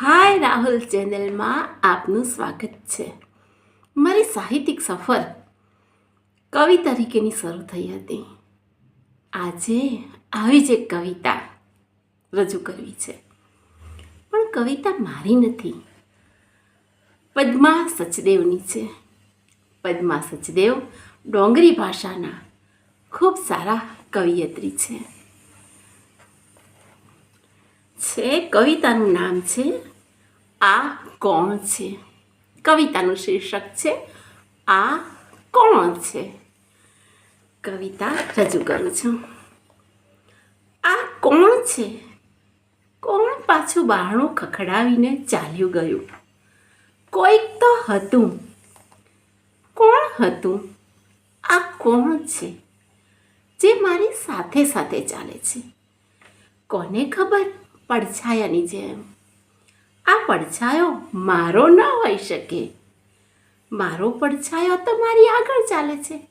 હાય રાહુલ ચેનલમાં આપનું સ્વાગત છે. મારી સાહિત્યિક સફર કવિ તરીકેની શરૂ થઈ હતી. આજે આવી જ એક કવિતા રજૂ કરવી છે. પણ કવિતા મારી નથી. પદ્મા સચદેવની છે. પદ્મા સચદેવ ડોંગરી ભાષાના ખૂબ સારા કવિયત્રી છે. છે, કવિતાનું નામ છે, આ કોણ છે? કવિતાનું શીર્ષક છે, આ કોણ છે? કવિતા રજૂ કરું છું. આ કોણ છે? કોણ પાછું બારણું ખખડાવીને ચાલ્યું ગયું? કોઈક તો હતું. કોણ હતું? આ કોણ છે? જે મારી સાથે સાથે ચાલે છે. કોને ખબર? પડછાયાની જેમ. આ પડછાયો મારો ન હોઈ શકે. મારો પડછાયો તો મારી આગળ ચાલે છે.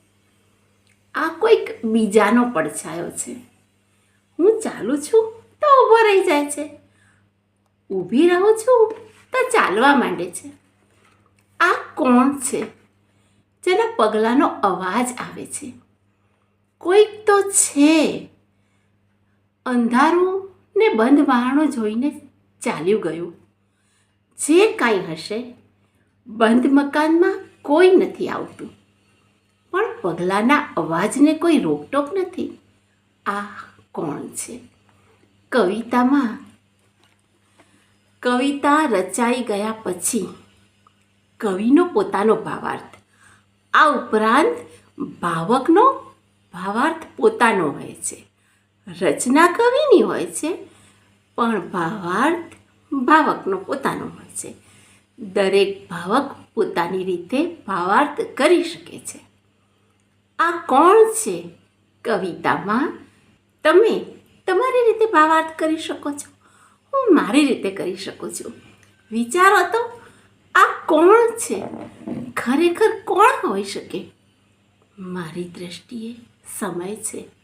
આ કોઈક બીજાનો પડછાયો છે. હું ચાલું છું તો ઊભો રહી જાય છે. ઊભી રહું છું તો ચાલવા માંડે છે. આ કોણ છે? જેના પગલાંનો અવાજ આવે છે. કોઈક તો છે. અંધારું ને બંધ વહાણો જોઈને ચાલ્યું ગયું. જે કાંઈ હશે બંધ મકાનમાં કોઈ નથી આવતું. પણ પગલાંના અવાજને કોઈ રોકટોક નથી. આ કોણ છે? કવિતામાં કવિતા રચાઈ ગયા પછી કવિનો પોતાનો ભાવાર્થ. આ ઉપરાંત ભાવકનો ભાવાર્થ પોતાનો હોય છે. રચના કવિની હોય છે, પણ ભાવાર્થ ભાવકનો પોતાનો હોય છે. દરેક ભાવક પોતાની રીતે ભાવાર્થ કરી શકે છે. આ કોણ છે કવિતામાં? તમે તમારી રીતે ભાવાર્થ કરી શકો છો. હું મારી રીતે કરી શકું છું. વિચારો તો, આ કોણ છે? ખરેખર કોણ હોઈ શકે? મારી દ્રષ્ટિએ સમય છે.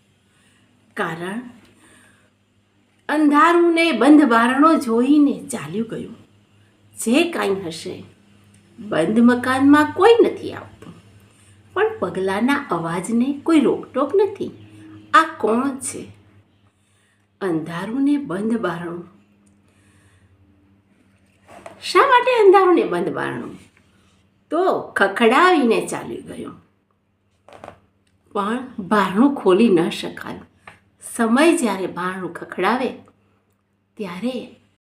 કારણ અંધારુંને બંધ બારણો જોઈને ચાલ્યું ગયું. જે કાંઈ હશે બંધ મકાનમાં કોઈ નથી આવતું. પણ પગલાંના અવાજને કોઈ રોકટોક નથી. આ કોણ છે? અંધારુંને બંધ બારણું શા માટે અંધારુંને બંધ બારણું તો ખખડાવીને ચાલ્યું ગયું. પણ બારણું ખોલી ન શકાયું. સમય જ્યારે બારણું ખખડાવે ત્યારે